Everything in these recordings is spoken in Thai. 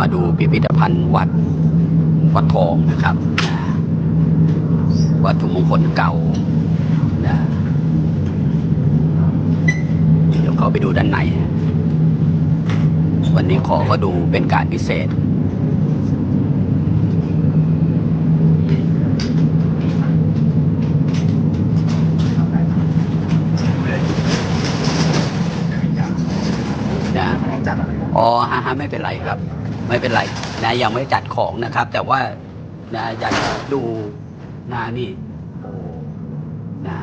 มาดูพิพิธภัณฑ์วัดวัดทองนะครับ วัตถุมงคลเก่านะเดี๋ยวเขาไปดูด้านใน วันนี้ขอก็ดูเป็นการพิเศษนะจัดอะไรอ๋อฮะฮะไม่เป็นไรครับ ไม่เป็นไรนะยังไม่จัดของนะครับ แต่ว่านะอยากจะดูนะนี่นะ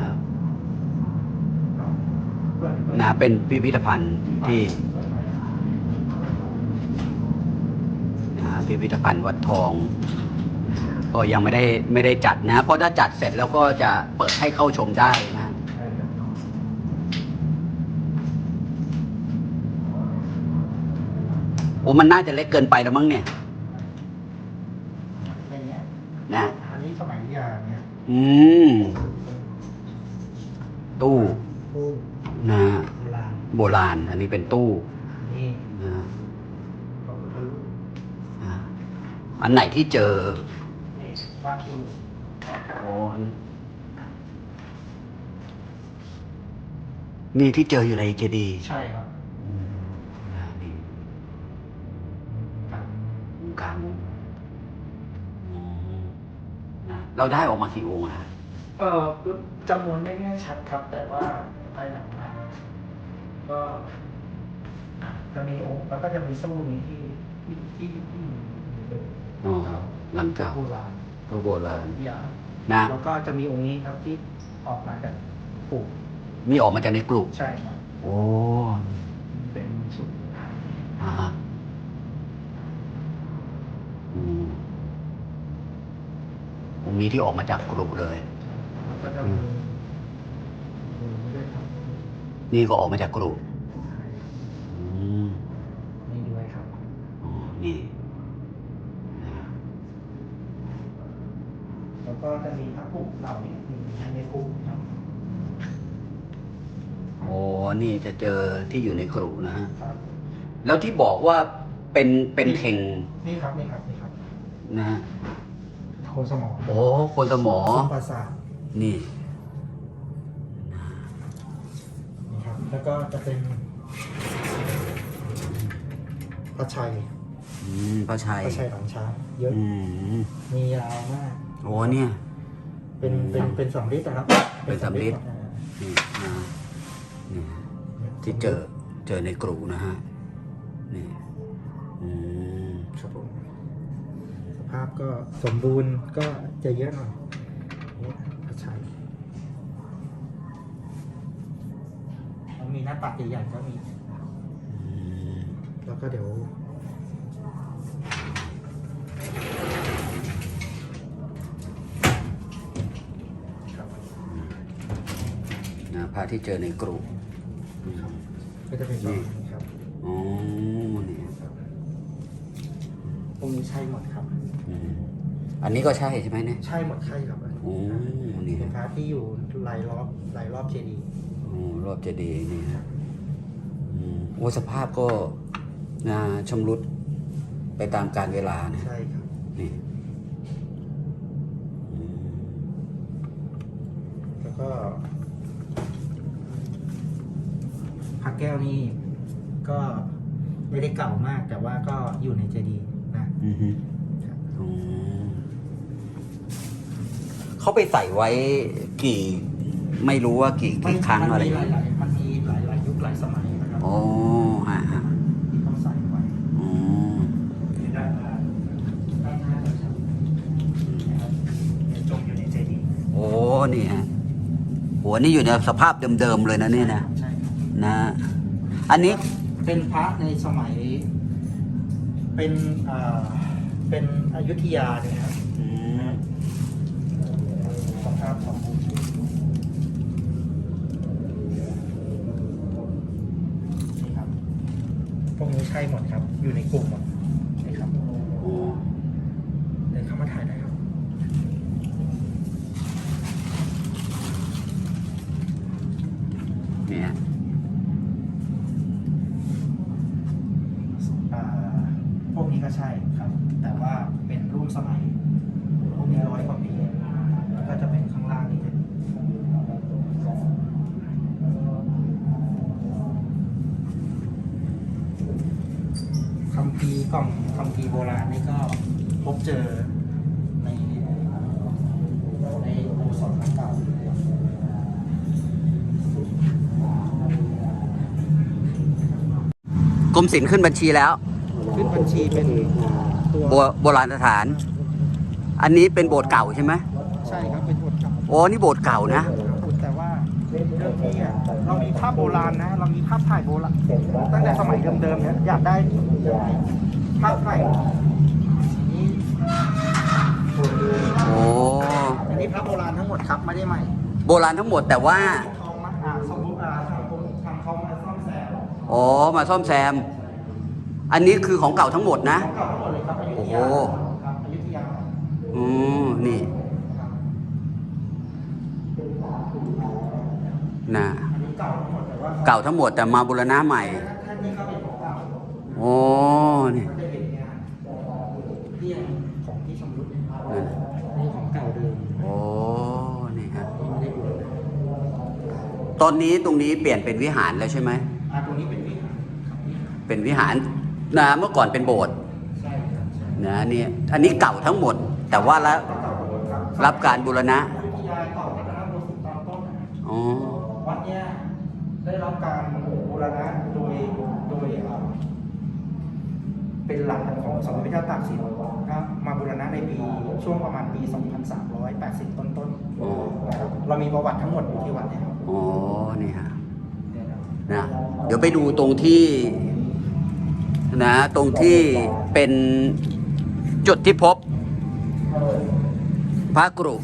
นะเป็นพิพิธภัณฑ์ที่นะพิพิธภัณฑ์วัดทอง ก็ยังไม่ได้ไม่ได้จัดนะ เพราะถ้าจัดเสร็จแล้วก็จะเปิดให้เข้าชมได้นะ โอ้มันน่าจะเล็กเกินไปแล้วมั้งเนี่ยอย่างเงี้ยนะอันนี้สมัยยาเนี่ยอืมตู้ตู้นะโบราณโบราณ อันนี้เป็นตู้นี่นะพระพุทธรูปอ่าอันไหนที่เจอนี่บ้านตู้โอ้นี่ที่เจออยู่ในเจดีย์ใช่ครับ กลางอืมนะเราได้ออกมากี่องค์อะเออจำนวนไม่แน่ชัดครับ แต่ว่าภายหลังมาก็จะมีองค์แล้วก็จะมีสู้นี้ที่ที่ที่ที่อยู่ในอ๋อหลังเก่าโบราณพระโบราณยานะแล้วก็จะมีองค์นี้ครับที่ออกมาจากปู่มีออกมาจากในกลุ่มใช่ครับโอ้เป็นสุดอ่า ฮะอืมองนี้ที่ออกมาจากกลุ่มเลย นี่ก็ออกมาจากกลุ่มนี่ด้วยครับอ๋อนี่ แล้วก็จะมีพระปุกเหล่านี้ในปุกครับโอ้นี่จะเจอที่อยู่ในกลุ่มนะฮะ แล้วที่บอกว่าเป็นเป็นเข่งนี่ครับนี่ครับนี่ครับ นะฮะโทสมองโอ้คนสมอส้มประสาทนี่ นี่ครับ แล้วก็จะเป็นพระชัยอืมพระชัยพระชัยหลังช้างเยอะ อืมมียาวมาก โอ้เนี่ย เป็น เป็น เป็นสำริดนะครับเป็นสำริด อ่านี่นะนี่ที่เจอเจอในกรูนะฮะ นี่ อืม ครับผมส ภาพก็สมบูรณ์ก็จะเยอะหน่อยนี่พระชัยแล้วมีหน้าปัดใหญ่ๆก็มีอืมแล้วก็เดี๋ยวครับนะพระที่เจอในกรูอืมก็จะเป็นแบบนี้ครับ อ๋อ นี่ตรงนี้ใช่หมดครับอืม อันนี้ก็ใช่ใช่ไหมเนี่ยใช่หมดใช่ครับโอ้นี่เป็นพระที่อยู่รายรอบรายรอบเจดีย์โอ้รอบเจดีย์นี่ฮะอืมโอ้สภาพก็นะชำรุดไปตามกาลเวลานะใช่ครับนี่อืมแล้วก็พระแก้วนี่ก็ไม่ได้เก่ามากแต่ว่าก็อยู่ในเจดีย์นะอือฮึครับอ๋อ เขาไปใส่ไว้กี่ไม่รู้ว่ากี่กี่ครั้งอะไรมันมีหลายๆมันมีหลายหลายยุคหลายสมัยนะครับโอ้ฮะฮะที่เขาใส่ไว้อ๋อด้านหน้าด้านหน้าเลยครับนะครับเนี่ยจมอยู่ในเจดีย์โอ้นี่ฮะโหนี่อยู่ในสภาพเดิมๆเลยนะนี่นะใช่ครับนะอันนี้เป็นพระในสมัย เป็นอ่าเป็นอยุธยาเนี่ยครับ อืม สภาพของนี่ครับพวกนี้ใช่หมดครับ อยู่ในกลุ่มหมดนี่ครับเดินเข้ามาถ่ายได้ครับ เนี่ย พีร์กล่องคัมภีร์โบราณนี่ก็พบเจอในในโอสถเก่ากรมศิลป์ขึ้นบัญชีแล้ว ขึ้นบัญชีเป็นตัวโบโบราณสถาน อันนี้เป็นโบสถ์เก่าใช่ไหมใช่ครับเป็นบทเก่า โอ้นี่โบสถ์เก่านะ แต่ว่าเรื่องนี้อะ เรามีภาพโบราณนะ เรามีภาพถ่ายโบราณตั้งแต่สมัยเดิมๆเนี่ยอยากได้ภาพถ่ายนี้โอ้อันนี้ภาพโบราณทั้งหมดครับไม่ได้ใหม่โบราณทั้งหมดแต่ว่าทองมาอ่าสมมติอ่าทางกรมทางเขามาซ่อมแซมอ๋อมาซ่อมแซม อันนี้คือของเก่าทั้งหมดนะ ของเก่าทั้งหมดเลยครับอยุธยาโอ้โห ครับอยุธยาอืมนี่ครับนะอันนี้ เก่าทั้งหมดแต่ว่าเก่าทั้งหมดแต่มาบูรณะใหม่ท่านนี้ก็เป็นของเก่าโอ้นี่ก็จะเห็นงานเรียงของที่ชำรุดเนี่ยนั่นนี่ของเก่าเดิมโอ้นี่ฮะนี่ไม่ได้บูรณะตอนนี้ตรงนี้เปลี่ยนเป็นวิหารแล้วใช่ไหมอ่าตรงนี้เป็นวิหารครับวิหารเป็นวิหารนะเมื่อก่อนเป็นโบสถ์ใช่ครับใช่นะนี่อันนี้เก่าทั้งหมด แต่ว่าละก็เก่าทั้งหมดครับ รับการบูรณะ อยุธยาต่อรัตนโกสินทร์ตอนต้นนะ อ๋อ วัดเนี้ยได้รับ การบูรณะโดยโดยอ่าเป็นหลักของสมเด็จพระเจ้าตากสินครับมาบูรณะในปีช่วงประมาณปี 2380 ต้นอ๋อๆนะครับเรามีประวัติทั้งหมดอยู่ที่วัดเนี่ยครับอ๋อนี่ฮะเนี่ยครับนะเดี๋ยวไปดูตรงที่นะตรงที่เป็นจุดที่พบพระกรุ